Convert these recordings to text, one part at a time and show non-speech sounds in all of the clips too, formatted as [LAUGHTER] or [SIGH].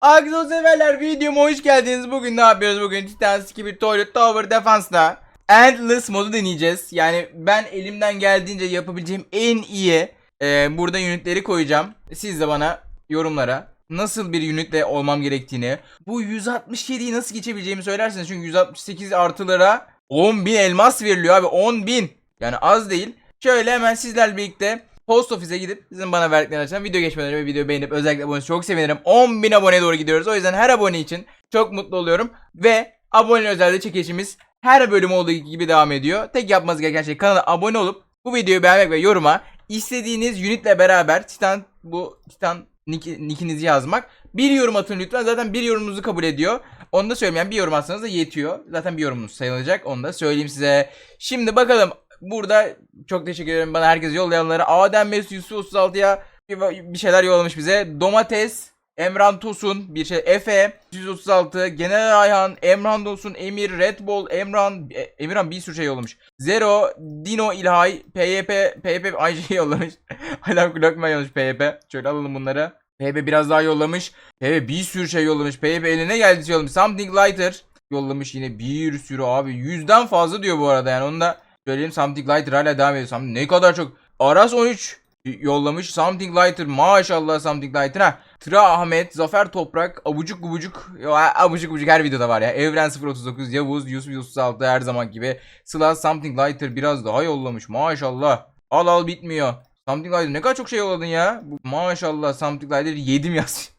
Akso severler videoma hoş geldiniz. Bugün ne yapıyoruz? Bugün Titan Skibidi Toilet Tower Defense'da Endless modu deneyeceğiz. Yani ben elimden geldiğince yapabileceğim en iyi e, burada unitleri koyacağım. Siz de bana yorumlara nasıl bir unitle olmam gerektiğini, bu 167'yi nasıl geçebileceğimi söylerseniz. Çünkü 168 artılara 10.000 elmas veriliyor abi 10.000. Yani az değil. Şöyle hemen sizlerle birlikte Post Office'e gidip sizin bana verdikleriniz açacağım. Video geçmeden önce videoyu beğenip özellikle abone çok sevinirim. 10.000 aboneye doğru gidiyoruz. O yüzden her abone için çok mutlu oluyorum. Ve abone özelde çekişimiz her bölüm olduğu gibi devam ediyor. Tek yapmanız gereken şey kanala abone olup bu videoyu beğenmek ve yoruma istediğiniz unitle beraber Titan bu Titan nick, nickinizi yazmak. Bir yorum atın lütfen. Zaten bir yorumunuzu kabul ediyor. Onu da söyleyeyim. Yani bir yorum atsanız da yetiyor. Zaten bir yorumunuz sayılacak. Onu da söyleyeyim size. Şimdi bakalım. Burada çok teşekkür ederim bana herkes yollayanlara. Adem Mesut Yusuf 36'ya bir şeyler yollamış bize. Domates, Emran Tosun, bir şey Efe 136, General Ayhan, Emran Tosun, Emir, Red Bull, Emran, e, Emirhan bir sürü şey yollamış. Zero, Dino İlhay, PYP, PYP aynı şey yollamış. [LAUGHS] Hala Glockman yollamış PYP. Şöyle alalım bunları. PYP biraz daha yollamış. PYP bir sürü şey yollamış. PYP eline geldi yollamış. Something Lighter yollamış yine bir sürü abi. Yüzden fazla diyor bu arada yani onu da söyleyeyim. Something Lighter hala devam ediyor. Ne kadar çok. Aras 13 yollamış. Something Lighter maşallah Something Lighter ha. Tıra Ahmet, Zafer Toprak, Abucuk Gubucuk. Abucuk Gubucuk her videoda var ya. Evren 039, Yavuz, Yusuf 36 her zaman gibi. Sıla Something Lighter biraz daha yollamış maşallah. Al al bitmiyor. Something Lighter ne kadar çok şey yolladın ya. Maşallah Something Lighter yedim yaz. [LAUGHS]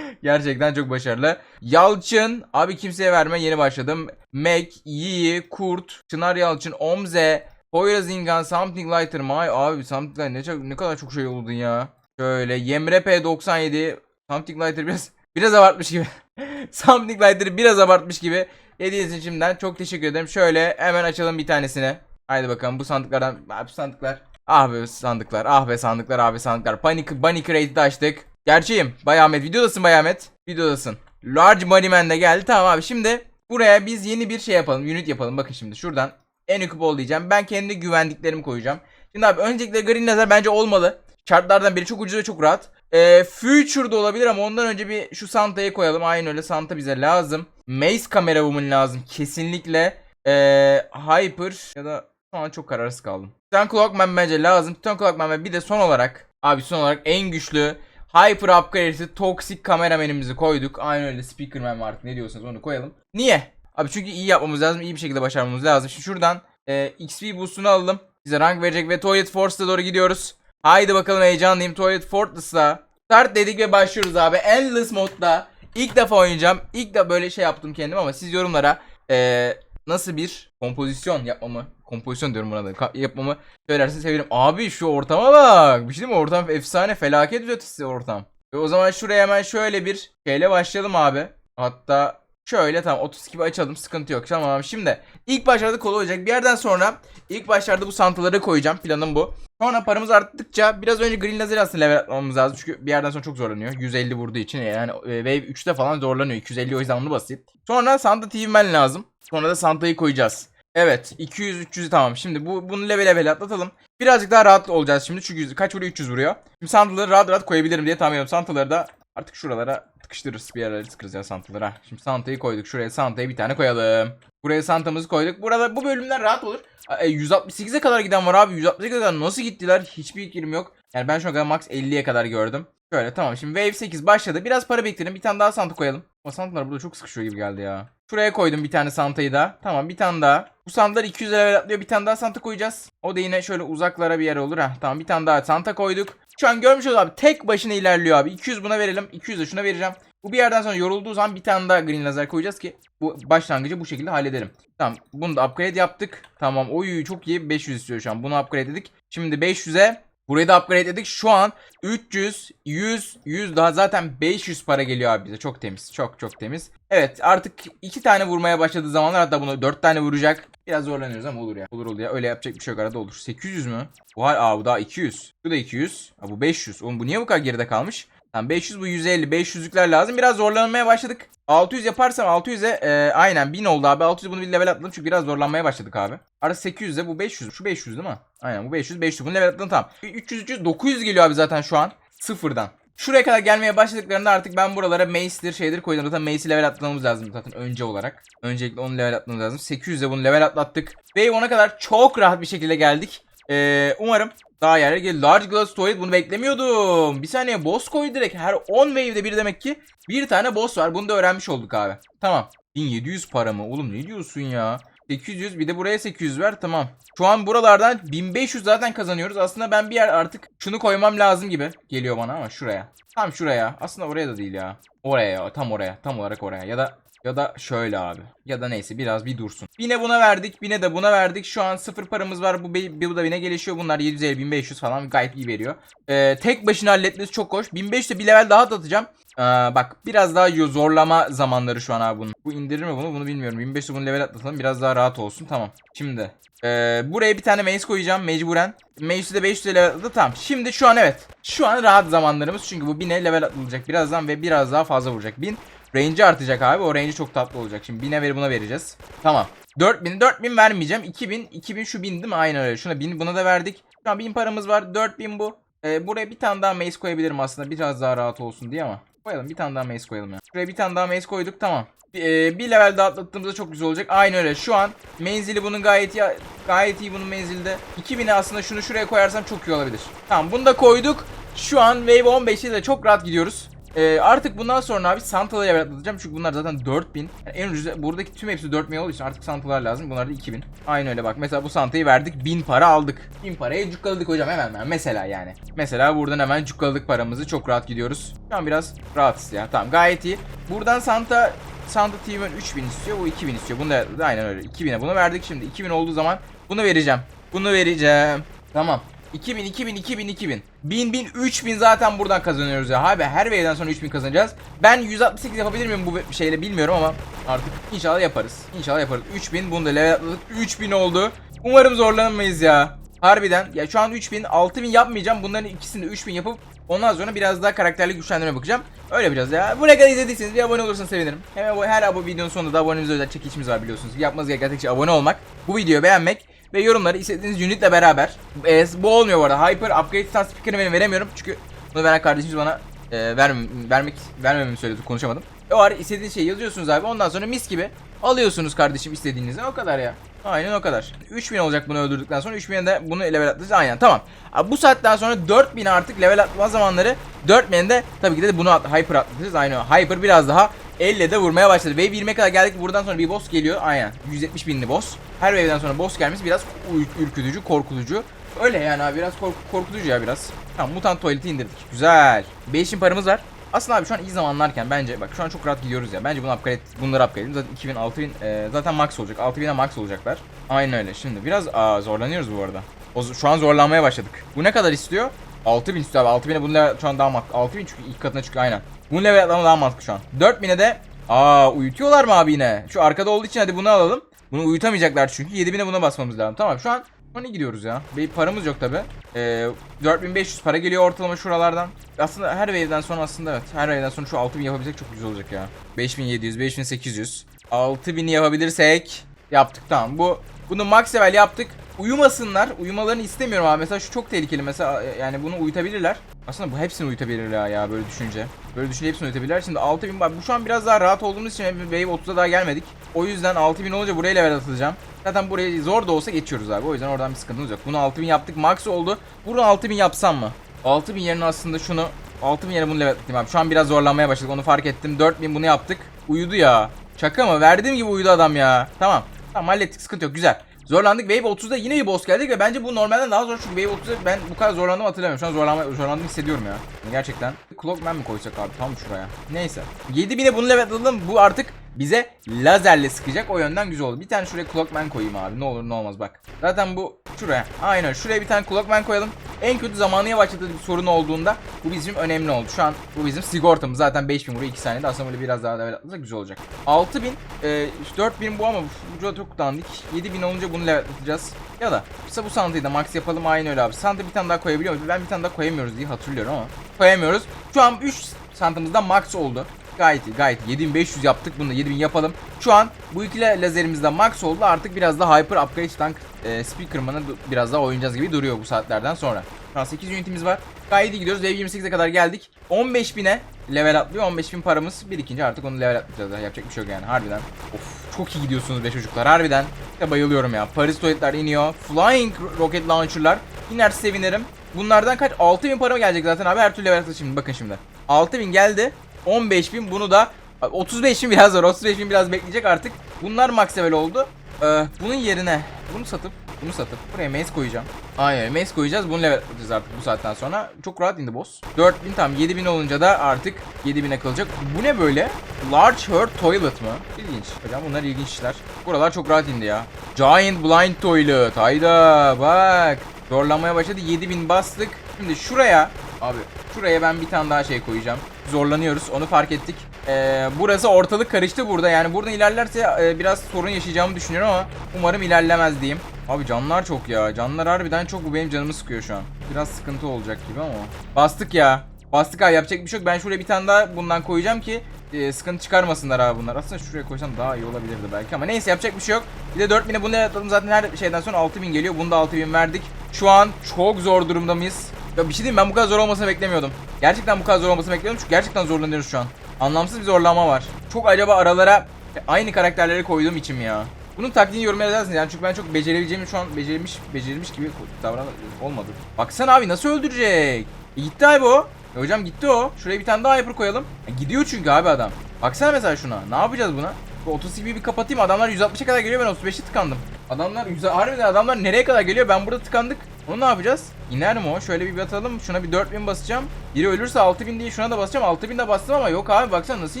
Gerçekten çok başarılı. Yalçın. Abi kimseye verme yeni başladım. Mac, Yi, Kurt, Çınar Yalçın, Omze, Poyraz İngan, Something Lighter, May. Abi Something Lighter ne, çok, ne kadar çok şey yolladın ya. Şöyle Yemre P97. Something Lighter biraz [LAUGHS] biraz abartmış gibi. [LAUGHS] Something Lighter'ı biraz abartmış gibi. İçin şimdiden çok teşekkür ederim. Şöyle hemen açalım bir tanesini. Haydi bakalım bu sandıklardan. Abi sandıklar. Ah be sandıklar. Ah be sandıklar. Ah be sandıklar. Panic, Bunny Crate'i açtık. Gerçeğim. Bay Ahmet. Videodasın Bay Ahmet. Videodasın. Large Money Man de geldi. Tamam abi şimdi buraya biz yeni bir şey yapalım. Unit yapalım. Bakın şimdi şuradan en bol diyeceğim. Ben kendi güvendiklerimi koyacağım. Şimdi abi öncelikle Green Laser bence olmalı. Şartlardan biri çok ucuz ve çok rahat. Ee, Future'da olabilir ama ondan önce bir şu Santa'yı koyalım. Aynen öyle Santa bize lazım. Maze kamera woman lazım. Kesinlikle. Ee, Hyper ya da şu an çok kararsız kaldım. Titan Clockman bence lazım. Titan Clockman ve bir de son olarak abi son olarak en güçlü Hyper upgrade'si Toxic kameramenimizi koyduk. Aynı öyle Speakerman var artık ne diyorsanız onu koyalım. Niye? Abi çünkü iyi yapmamız lazım. iyi bir şekilde başarmamız lazım. Şimdi şuradan e, XP boost'unu alalım. Bize rank verecek ve Toilet Force'a doğru gidiyoruz. Haydi bakalım heyecanlıyım. Toilet Fortress'la start dedik ve başlıyoruz abi. Endless modda ilk defa oynayacağım. İlk de böyle şey yaptım kendim ama siz yorumlara e, nasıl bir kompozisyon yapmamı kompozisyon diyorum buna da ka- yapmamı söylerseniz sevinirim. Abi şu ortama bak. Bir şey mi? Ortam efsane felaket ötesi ortam. Ve o zaman şuraya hemen şöyle bir şeyle başlayalım abi. Hatta şöyle tamam 30 gibi açalım sıkıntı yok. Tamam şimdi ilk başlarda kolay olacak. Bir yerden sonra ilk başlarda bu santaları koyacağım. Planım bu. Sonra paramız arttıkça biraz önce Green Lazer aslında level atmamız lazım. Çünkü bir yerden sonra çok zorlanıyor. 150 vurduğu için yani e, Wave 3'te falan zorlanıyor. 250 o yüzden onu basit. Sonra Santa TV Man lazım. Sonra da Santa'yı koyacağız. Evet 200 300'ü tamam. Şimdi bu bunu level level atlatalım. Birazcık daha rahat olacağız şimdi çünkü kaç vuruyor 300 vuruyor. Şimdi Santa'ları rahat rahat koyabilirim diye tahmin ediyorum. Santa'ları da artık şuralara tıkıştırırız bir yerlere tıkırız ya Santa'ları. ha. Şimdi Santa'yı koyduk. Şuraya Santa'yı bir tane koyalım. Buraya Santa'mızı koyduk. Burada bu bölümler rahat olur. E, 168'e kadar giden var abi. 168'e kadar nasıl gittiler? Hiçbir fikrim yok. Yani ben şu an max 50'ye kadar gördüm. Şöyle tamam şimdi Wave 8 başladı. Biraz para biriktirelim. Bir tane daha Santa koyalım. Ama Santa'lar burada çok sıkışıyor gibi geldi ya. Şuraya koydum bir tane Santa'yı da. Tamam bir tane daha. Bu Santa'lar 200 level atlıyor. Bir tane daha Santa koyacağız. O da yine şöyle uzaklara bir yere olur. ha. Tamam bir tane daha Santa koyduk. Şu an görmüş olduk abi. Tek başına ilerliyor abi. 200 buna verelim. 200 de şuna vereceğim. Bu bir yerden sonra yorulduğu zaman bir tane daha green lazer koyacağız ki bu başlangıcı bu şekilde halledelim. Tamam bunu da upgrade yaptık. Tamam oy çok iyi 500 istiyor şu an. Bunu upgrade ededik. Şimdi 500'e burayı da upgrade ededik. Şu an 300, 100, 100 daha zaten 500 para geliyor abi bize. Çok temiz. Çok çok temiz. Evet artık iki tane vurmaya başladığı zamanlar hatta bunu 4 tane vuracak. Biraz zorlanıyoruz ama olur ya. Olur olur ya. Öyle yapacak bir şey yok arada olur. 800 mü? Hal aa bu daha 200. Bu da 200. Aa, bu 500. Oğlum bu niye bu kadar geride kalmış? Tamam 500 bu 150 500'lükler lazım. Biraz zorlanmaya başladık. 600 yaparsam 600'e e, aynen 1000 oldu abi. 600 bunu bir level atladım çünkü biraz zorlanmaya başladık abi. Arası 800'e bu 500. Şu 500 değil mi? Aynen bu 500 500 bunu level atladım tamam. 300 300 900 geliyor abi zaten şu an. Sıfırdan. Şuraya kadar gelmeye başladıklarında artık ben buralara Mace'dir şeydir koydum. Zaten Mace'i level atlamamız lazım zaten önce olarak. Öncelikle onu level atmamız lazım. 800'de bunu level atlattık. Ve 10'a kadar çok rahat bir şekilde geldik. Ee, umarım daha yerlere gelir. Large Glass Toilet bunu beklemiyordum. Bir saniye boss koy direkt. Her 10 wave'de bir demek ki bir tane boss var. Bunu da öğrenmiş olduk abi. Tamam. 1700 para mı? Oğlum ne diyorsun ya? 800 bir de buraya 800 ver tamam. Şu an buralardan 1500 zaten kazanıyoruz. Aslında ben bir yer artık şunu koymam lazım gibi geliyor bana ama şuraya. Tam şuraya. Aslında oraya da değil ya. Oraya ya. Tam oraya. Tam olarak oraya. Ya da ya da şöyle abi. Ya da neyse biraz bir dursun. Bine buna verdik. Bine de buna verdik. Şu an sıfır paramız var. Bu, bu da bine gelişiyor. Bunlar 750 1500 falan gayet iyi veriyor. Ee, tek başına halletmesi çok hoş. 1500'de bir level daha da atacağım. Ee, bak biraz daha zorlama zamanları şu an abi bunun. Bu indirir mi bunu bunu bilmiyorum. 1500'de bunu level atlatalım biraz daha rahat olsun. Tamam. Şimdi ee, buraya bir tane mace koyacağım mecburen. Mace'i de 500 level atladı. Tamam. Şimdi şu an evet. Şu an rahat zamanlarımız. Çünkü bu 1000'e level atılacak birazdan ve biraz daha fazla vuracak. 1000 range artacak abi. O range çok tatlı olacak. Şimdi 1000'e veri buna vereceğiz. Tamam. 4000 4000 vermeyeceğim. 2000 2000 şu 1000 değil mi? Aynen öyle. Şuna 1000 buna da verdik. Şu an 1000 paramız var. 4000 bu. Ee, buraya bir tane daha mace koyabilirim aslında. Biraz daha rahat olsun diye ama. Koyalım bir tane daha mace koyalım ya. Şuraya bir tane daha mace koyduk tamam. Bir, e, bir level daha atlattığımızda çok güzel olacak. Aynı öyle. Şu an menzili bunun gayet iyi, gayet iyi bunun menzilde. 2000'e aslında şunu şuraya koyarsam çok iyi olabilir. Tamam bunu da koyduk. Şu an Wave 15'te de çok rahat gidiyoruz. Ee, artık bundan sonra abi Santaları level atlatacağım çünkü bunlar zaten 4000. Yani en ucuz buradaki tüm hepsi 4000 olduğu için artık Santalar lazım. Bunlar da 2000. Aynı öyle bak. Mesela bu Santa'yı verdik 1000 para aldık. 1000 parayı cukkaladık hocam hemen hemen. Mesela yani. Mesela buradan hemen cukkaladık paramızı. Çok rahat gidiyoruz. Şu an biraz rahatız ya. Tamam gayet iyi. Buradan Santa Santa TV'den 3000 istiyor. Bu 2000 istiyor. Bunu da aynen öyle. 2000'e bunu verdik şimdi. 2000 olduğu zaman bunu vereceğim. Bunu vereceğim. Tamam. 2000, 2000, 2000, 2000. 1000, 1000, 3000 zaten buradan kazanıyoruz ya. Abi her wave'den sonra 3000 kazanacağız. Ben 168 yapabilir miyim bu şeyle bilmiyorum ama artık inşallah yaparız. İnşallah yaparız. 3000 bunu da level atladık. 3000 oldu. Umarım zorlanmayız ya. Harbiden. Ya şu an 3000, 6000 yapmayacağım. Bunların ikisini de 3000 yapıp ondan sonra biraz daha karakterli güçlendirmeye bakacağım. Öyle biraz ya. Buraya kadar izlediyseniz bir abone olursanız sevinirim. Hem bu her abone videonun sonunda da abonemize özel çekilişimiz var biliyorsunuz. Yapmanız gereken tek şey abone olmak. Bu videoyu beğenmek ve yorumları istediğiniz unitle beraber. E, bu olmuyor bu arada. Hyper upgrade start speaker'ını benim veremiyorum. Çünkü bunu veren kardeşimiz bana e, vermem, vermek vermememi söyledi. Konuşamadım. O ara istediğiniz şeyi yazıyorsunuz abi. Ondan sonra mis gibi alıyorsunuz kardeşim istediğinizi. O kadar ya. Aynen o kadar. 3000 olacak bunu öldürdükten sonra 3000'e de bunu level atlayacağız. Aynen tamam. Abi bu saatten sonra 4000 artık level atlama zamanları. 4000'de de tabii ki de bunu at, hyper atlatacağız. Aynen. Hyper biraz daha elle de vurmaya başladı. Wave 20'ye kadar geldik. Buradan sonra bir boss geliyor. Aynen. 170 binli boss. Her wave'den sonra boss gelmesi biraz ür- ürkütücü, korkutucu. Öyle yani abi biraz kork- korkutucu ya biraz. Tamam mutant tuvaleti indirdik. Güzel. 5000 paramız var. Aslında abi şu an iyi zamanlarken bence bak şu an çok rahat gidiyoruz ya. Bence bunu upgrade bunları upgrade edelim. Zaten 2000 6000 e, zaten max olacak. 6000'e max olacaklar. Aynen öyle. Şimdi biraz aa, zorlanıyoruz bu arada. O, şu an zorlanmaya başladık. Bu ne kadar istiyor? 6000 istiyor abi. 6000'e bunlar şu an daha mantıklı. 6000 çünkü ilk katına çıkıyor aynen. Bunun level atlama daha mantıklı şu an. 4000'e de aa uyutuyorlar mı abi yine? Şu arkada olduğu için hadi bunu alalım. Bunu uyutamayacaklar çünkü 7000'e buna basmamız lazım. Tamam şu an Hani gidiyoruz ya. Bir paramız yok tabi. Ee, 4500 para geliyor ortalama şuralardan. Aslında her wave'den sonra aslında evet. Her wave'den sonra şu 6000 yapabilsek çok güzel olacak ya. 5700, 5800. 6000'i yapabilirsek yaptık tamam. Bu bunu max level yaptık. Uyumasınlar. Uyumalarını istemiyorum abi. Mesela şu çok tehlikeli. Mesela e, yani bunu uyutabilirler. Aslında bu hepsini uyutabilirler ya böyle düşünce. Böyle düşünce hepsini uyutabilirler. Şimdi 6000 bak bu şu an biraz daha rahat olduğumuz için Wave 30'a daha gelmedik. O yüzden 6000 olunca buraya level atılacağım. Zaten burayı zor da olsa geçiyoruz abi. O yüzden oradan bir sıkıntımız yok. Bunu 6000 yaptık. Max oldu. Buradan 6000 yapsam mı? 6000 yerine aslında şunu 6000 yerine bunu level atayım abi. Şu an biraz zorlanmaya başladık. Onu fark ettim. 4000 bunu yaptık. Uyudu ya. Şaka mı? Verdiğim gibi uyudu adam ya. Tamam. Tamam hallettik. Sıkıntı yok. Güzel. Zorlandık. Wave 30'da yine bir boss geldik ve bence bu normalden daha zor çünkü Wave 30'da ben bu kadar zorlandım hatırlamıyorum. Şu an zorlanma, zorlandım hissediyorum ya. Gerçekten. Clockman mi koysak abi tam şuraya. Neyse. 7000'e bunu level atladım. Bu artık bize lazerle sıkacak. O yönden güzel oldu. Bir tane şuraya Clockman koyayım abi. Ne olur ne olmaz bak. Zaten bu şuraya. Aynen şuraya bir tane Clockman koyalım. En kötü zamanı yavaşlatıcı bir sorun olduğunda bu bizim önemli oldu. Şu an bu bizim sigortamız. Zaten 5000 vuruyor 2 saniyede. Aslında böyle biraz daha level atlasak güzel olacak. 6000 e, 4000 bu ama bu çok dandik. 7000 olunca bunu level atlatacağız. Ya da işte bu Santa'yı da max yapalım aynı öyle abi. Santa bir tane daha koyabiliyor muyuz? Ben bir tane daha koyamıyoruz diye hatırlıyorum ama. Koyamıyoruz. Şu an 3 Santa'mızda max oldu. Gayet iyi gayet iyi. 7500 yaptık bunu da 7000 yapalım. Şu an bu iki lazerimiz de max oldu. Artık biraz da hyper upgrade tank e, speakerman'ı biraz daha oynayacağız gibi duruyor bu saatlerden sonra. Şu an 8 unitimiz var. Gayet iyi gidiyoruz. Wave 28'e kadar geldik. 15.000'e level atlıyor. 15.000 paramız birikince artık onu level atlayacağız. Yapacak bir şey yok yani harbiden. Of çok iyi gidiyorsunuz be çocuklar harbiden. Ya bayılıyorum ya. Paris tuvaletler iniyor. Flying rocket launcher'lar. İner sevinirim. Bunlardan kaç? 6000 para gelecek zaten abi. Her türlü level atlayacağız şimdi. Bakın şimdi. 6000 geldi. 15000 bunu da 35 bin biraz zor. 35 bin biraz bekleyecek artık. Bunlar max level oldu. Ee, bunun yerine bunu satıp bunu satıp buraya mace koyacağım. Aynen mace koyacağız. Bunu level atacağız artık bu saatten sonra. Çok rahat indi boss. 4000 tam 7000 olunca da artık 7000'e kalacak. Bu ne böyle? Large Hurt Toilet mı? İlginç. Hocam bunlar ilginç işler. Buralar çok rahat indi ya. Giant Blind Toilet. Hayda bak. Zorlanmaya başladı. 7000 bastık. Şimdi şuraya abi şuraya ben bir tane daha şey koyacağım. Zorlanıyoruz. Onu fark ettik. Ee, burası ortalık karıştı burada. Yani buradan ilerlerse e, biraz sorun yaşayacağımı düşünüyorum ama umarım ilerlemez diyeyim. Abi canlar çok ya. Canlar harbiden çok bu benim canımı sıkıyor şu an. Biraz sıkıntı olacak gibi ama. Bastık ya. Bastık abi yapacak bir şey yok. Ben şuraya bir tane daha bundan koyacağım ki e, sıkıntı çıkarmasınlar abi bunlar. Aslında şuraya koysam daha iyi olabilirdi belki ama neyse yapacak bir şey yok. Bir de 4000'e bunu atalım zaten her şeyden sonra 6000 geliyor. Bunu da 6000 verdik. Şu an çok zor durumda mıyız? Ya bir şey diyeyim ben bu kadar zor olmasını beklemiyordum. Gerçekten bu kadar zor olmasını bekliyordum çünkü gerçekten zorlanıyoruz şu an. Anlamsız bir zorlanma var. Çok acaba aralara aynı karakterleri koyduğum için mi ya? Bunun taktiğini yorumlara yazarsınız yani çünkü ben çok becerebileceğimi şu an becerilmiş becerilmiş gibi davran olmadı. Baksana abi nasıl öldürecek? E gitti abi o. E hocam gitti o. Şuraya bir tane daha hyper koyalım. E gidiyor çünkü abi adam. Baksana mesela şuna. Ne yapacağız buna? Bu 30 gibi bir kapatayım. Adamlar 160'a kadar geliyor ben 35'e tıkandım. Adamlar 100 harbiden adamlar nereye kadar geliyor? Ben burada tıkandık. Onu ne yapacağız? İner mi o? Şöyle bir batalım. Şuna bir 4000 basacağım. Biri ölürse 6000 diye şuna da basacağım. 6000 de bastım ama yok abi baksana nasıl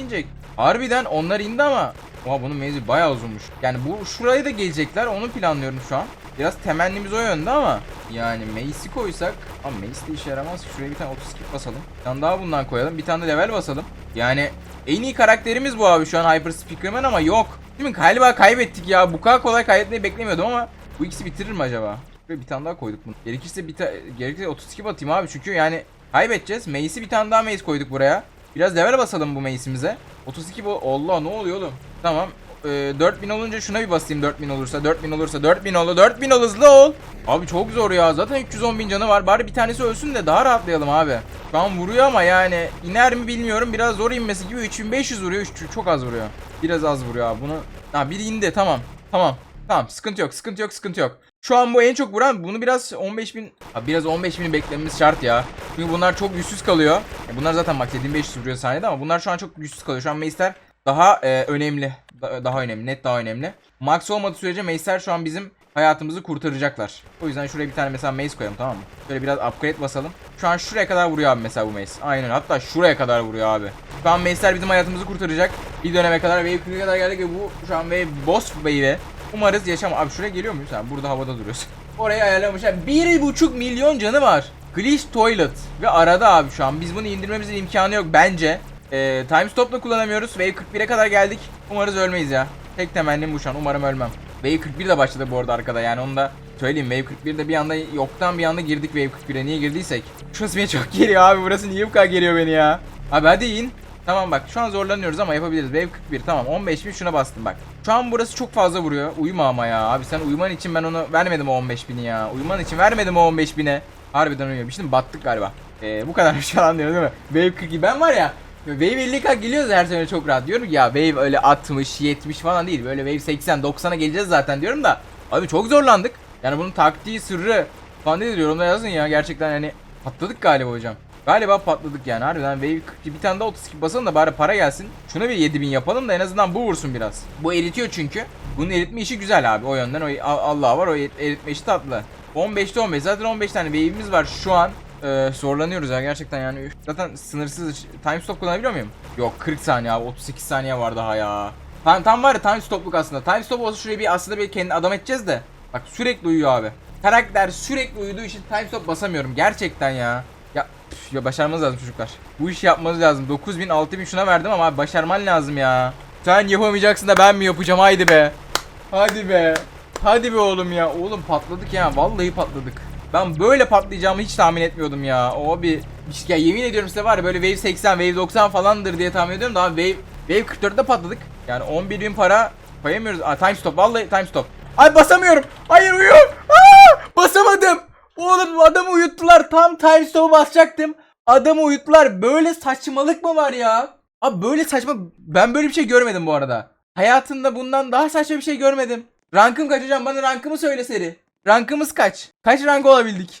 inecek? Harbiden onlar indi ama. Oha bunun menzili bayağı uzunmuş. Yani bu şuraya da gelecekler. Onu planlıyorum şu an. Biraz temennimiz o yönde ama yani Mace'i koysak ama Mace de işe yaramaz. Şuraya bir tane 30 skip basalım. Bir tane daha bundan koyalım. Bir tane de level basalım. Yani en iyi karakterimiz bu abi şu an Hyper Speakerman ama yok. Değil mi? Galiba kaybettik ya. Bu kadar kolay kaybetmeyi beklemiyordum ama bu ikisi bitirir mi acaba? Şuraya bir tane daha koyduk bunu. Gerekirse bir ta- gerekirse 32 batayım abi çünkü yani kaybedeceğiz. Mace'i bir tane daha Mace koyduk buraya. Biraz level basalım bu Mace'imize. 32 bu. Allah ne oluyor oğlum? Tamam. Ee, 4000 olunca şuna bir basayım 4000 olursa 4000 olursa 4000 ol 4000 ol hızlı ol. Abi çok zor ya zaten 310 bin canı var bari bir tanesi ölsün de daha rahatlayalım abi. Şu an vuruyor ama yani iner mi bilmiyorum biraz zor inmesi gibi 3500 vuruyor Üç- çok az vuruyor. Biraz az vuruyor abi bunu. Ha biri indi tamam tamam tamam sıkıntı yok sıkıntı yok sıkıntı yok. Şu an bu en çok vuran bunu biraz 15 bin Abi biraz 15 bini beklememiz şart ya. Çünkü bunlar çok güçsüz kalıyor. E bunlar zaten max 7500 vuruyor saniyede ama bunlar şu an çok güçsüz kalıyor. Şu an Mace'ler daha e, önemli. Da- daha önemli. Net daha önemli. Max olmadığı sürece Mace'ler şu an bizim hayatımızı kurtaracaklar. O yüzden şuraya bir tane mesela Mace koyalım tamam mı? Şöyle biraz upgrade basalım. Şu an şuraya kadar vuruyor abi mesela bu Mace. Aynen hatta şuraya kadar vuruyor abi. Şu an Mace'ler bizim hayatımızı kurtaracak. Bir döneme kadar Wave 40'a kadar geldik ve bu şu an Wave Boss Wave'e umarız yaşam. Abi şuraya geliyor muyuz? Ha, burada havada duruyorsun. [LAUGHS] Orayı ayarlamışlar. 1,5 milyon canı var. Glitch Toilet. Ve arada abi şu an. Biz bunu indirmemizin imkanı yok bence. Ee, time stop'la kullanamıyoruz. Wave 41'e kadar geldik. Umarız ölmeyiz ya. Tek temennim bu şu an. Umarım ölmem. Wave 41 de başladı bu arada arkada yani onu da söyleyeyim. Wave 41'de bir anda yoktan bir anda girdik Wave 41'e. Niye girdiysek. Şurası beni çok geriyor abi. Burası niye bu kadar geriyor beni ya? Abi hadi in. Tamam bak şu an zorlanıyoruz ama yapabiliriz. Wave 41 tamam 15 bin şuna bastım bak. Şu an burası çok fazla vuruyor. Uyuma ama ya. Abi sen uyuman için ben onu vermedim o 15 bini ya. Uyuman için vermedim o 15 bine. Harbiden uyuyor. Şimdi battık galiba. Ee, bu kadar bir [LAUGHS] şey anlıyor değil mi? Wave 42 ben var ya. Wave 50'ye geliyoruz her sene çok rahat. Diyorum ya Wave öyle 60 70 falan değil. Böyle Wave 80 90'a geleceğiz zaten diyorum da. Abi çok zorlandık. Yani bunun taktiği sırrı falan nedir yorumlara yazın ya. Gerçekten yani patladık galiba hocam. Galiba patladık yani harbiden Wave 42 bir tane daha 32 basalım da bari para gelsin. Şuna bir 7000 yapalım da en azından bu vursun biraz. Bu eritiyor çünkü. Bunun eritme işi güzel abi o yönden. O Allah var o eritme işi tatlı. 15'te 15 zaten 15 tane wave'imiz var şu an. Ee, zorlanıyoruz ya gerçekten yani. Zaten sınırsız time stop kullanabiliyor muyum? Yok 40 saniye abi 38 saniye var daha ya. Tam, tam var ya time stopluk aslında. Time stop olsa şuraya bir aslında bir kendi adam edeceğiz de. Bak sürekli uyuyor abi. Karakter sürekli uyuduğu için time stop basamıyorum gerçekten ya. Ya, başarmanız lazım çocuklar. Bu işi yapmanız lazım. 9000 6000 şuna verdim ama abi başarman lazım ya. Sen yapamayacaksın da ben mi yapacağım haydi be. Hadi be. Hadi be oğlum ya. Oğlum patladık ya. Vallahi patladık. Ben böyle patlayacağımı hiç tahmin etmiyordum ya. O bir ya yemin ediyorum size var ya böyle wave 80, wave 90 falandır diye tahmin ediyorum da abi wave wave 44'te patladık. Yani 11 bin para koyamıyoruz. Aa, time stop. Vallahi time stop. Ay basamıyorum. Hayır uyuyor. Aa, basamadım. Oğlum adamı uyuttular. Tam time stop'u basacaktım. Adamı uyuttular. Böyle saçmalık mı var ya? Abi böyle saçma. Ben böyle bir şey görmedim bu arada. Hayatımda bundan daha saçma bir şey görmedim. Rankım kaç hocam? Bana rankımı söyle seri. Rankımız kaç? Kaç rank olabildik?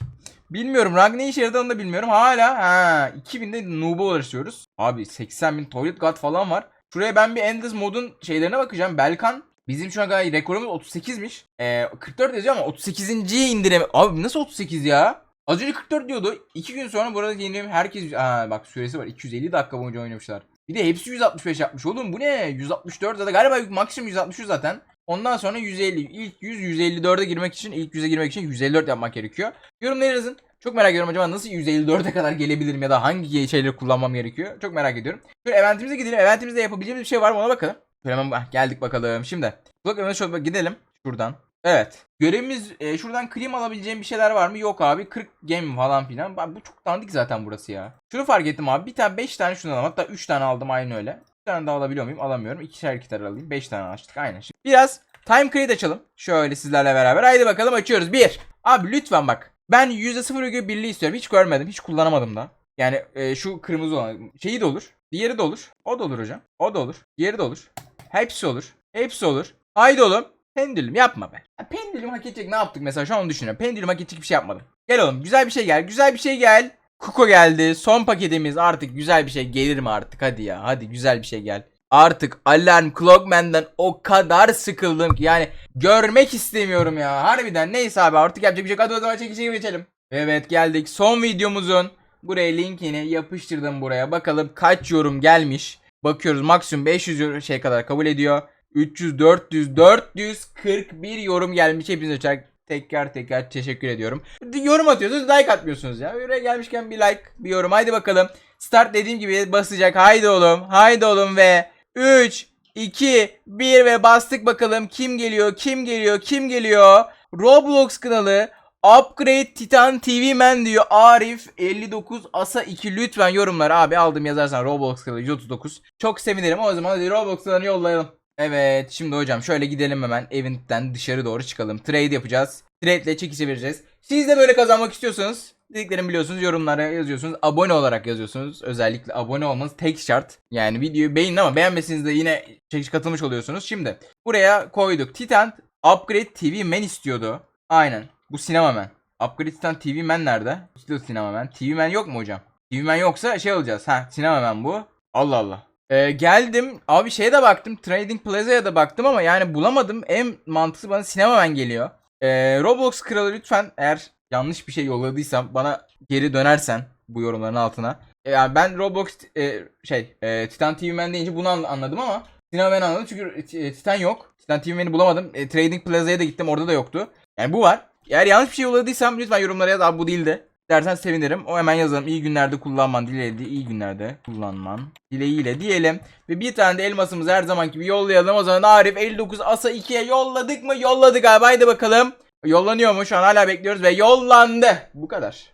Bilmiyorum. Rank ne işe yaradığını da bilmiyorum. Hala ha 2000'de noob'a ulaşıyoruz. Abi 80 bin Toilet God falan var. Şuraya ben bir Endless modun şeylerine bakacağım. Belkan bizim şu an gayet rekorumuz 38'miş. Ee, 44 yazıyor ama 38. indireme. Abi nasıl 38 ya? Az önce 44 diyordu. 2 gün sonra burada yeni herkes... Aa bak süresi var. 250 dakika boyunca oynamışlar. Bir de hepsi 165 yapmış oğlum. Bu ne? 164 zaten. Galiba maksimum 163 zaten. Ondan sonra 150. İlk 100 154'e girmek için, ilk 100'e girmek için 154 yapmak gerekiyor. Yorumları yazın. Çok merak ediyorum acaba nasıl 154'e kadar gelebilirim ya da hangi şeyleri kullanmam gerekiyor. Çok merak ediyorum. Şöyle eventimize gidelim. Eventimizde yapabileceğimiz bir şey var mı ona bakalım. Şöyle hemen geldik bakalım. Şimdi kulaklarına şöyle bak- gidelim. Şuradan. Evet. Görevimiz e, şuradan klim alabileceğim bir şeyler var mı? Yok abi. 40 game falan filan. Bu çok dandik zaten burası ya. Şunu fark ettim abi. Bir tane 5 tane şundan aldım. Hatta 3 tane aldım aynı öyle. Bir tane daha alabiliyor muyum? Alamıyorum. İkişer iki tane alayım. 5 tane açtık. Aynen. Şimdi biraz time crate açalım. Şöyle sizlerle beraber. Haydi bakalım açıyoruz. 1. Abi lütfen bak. Ben %0,1'li istiyorum. Hiç görmedim. Hiç kullanamadım da. Yani e, şu kırmızı olan şeyi de olur. Diğeri de olur. O da olur hocam. O da olur. Diğeri de olur. Hepsi olur. Hepsi olur. Haydi oğlum. Pendülüm yapma be. Ya pendülüm hak edecek ne yaptık mesela şu an onu düşünüyorum. Pendülüm hak edecek bir şey yapmadım. Gel oğlum güzel bir şey gel. Güzel bir şey gel. Kuko geldi. Son paketimiz artık güzel bir şey gelir mi artık hadi ya. Hadi güzel bir şey gel. Artık Alarm Clockman'dan o kadar sıkıldım ki yani görmek istemiyorum ya. Harbiden neyse abi artık yapacak bir şey. Hadi o zaman çekişe geçelim. Evet geldik son videomuzun. Buraya linkini yapıştırdım buraya. Bakalım kaç yorum gelmiş. Bakıyoruz maksimum 500 yor- şey kadar kabul ediyor. 300, 400, 441 yorum gelmiş. Hepinize çok tekrar tekrar teşekkür ediyorum. Yorum atıyorsunuz like atmıyorsunuz ya. Buraya gelmişken bir like bir yorum. Haydi bakalım. Start dediğim gibi basacak. Haydi oğlum. Haydi oğlum ve 3, 2, 1 ve bastık bakalım. Kim geliyor? Kim geliyor? Kim geliyor? Roblox kanalı Upgrade Titan TV Man diyor. Arif 59 Asa 2 lütfen yorumlar abi aldım yazarsan Roblox kanalı 139. Çok sevinirim. O zaman hadi Roblox yollayalım. Evet şimdi hocam şöyle gidelim hemen evinden dışarı doğru çıkalım. Trade yapacağız. Trade ile çekişe vereceğiz. Siz de böyle kazanmak istiyorsanız dediklerimi biliyorsunuz yorumlara yazıyorsunuz. Abone olarak yazıyorsunuz. Özellikle abone olmanız tek şart. Yani videoyu beğenin ama beğenmeseniz de yine çekiş katılmış oluyorsunuz. Şimdi buraya koyduk. Titan Upgrade TV Man istiyordu. Aynen. Bu sinema man. Upgrade Titan TV Man nerede? İşte sinema man. TV Man yok mu hocam? TV Man yoksa şey alacağız. Ha sinema man bu. Allah Allah. Ee, geldim. Abi şeye de baktım. Trading Plaza'ya da baktım ama yani bulamadım. En mantıklı bana sinema man geliyor. Ee, Roblox kralı lütfen eğer yanlış bir şey yolladıysam bana geri dönersen bu yorumların altına. Ee, Yani ben Roblox e, şey e, Titan TV Man deyince bunu an- anladım ama Sinema Man anladım çünkü e, Titan yok. Titan TV Man'i bulamadım. E, Trading Plaza'ya da gittim orada da yoktu. Yani bu var. Eğer yanlış bir şey yolladıysam lütfen yorumlara yaz. Abi bu değildi. Dersen sevinirim. O hemen yazalım. İyi günlerde kullanman dileğiyle. iyi günlerde kullanman dileğiyle diyelim. Ve bir tane de elmasımızı her zaman gibi yollayalım. O zaman Arif 59 Asa 2'ye yolladık mı? Yolladık abi. Haydi bakalım. Yollanıyor mu? Şu an hala bekliyoruz ve yollandı. Bu kadar.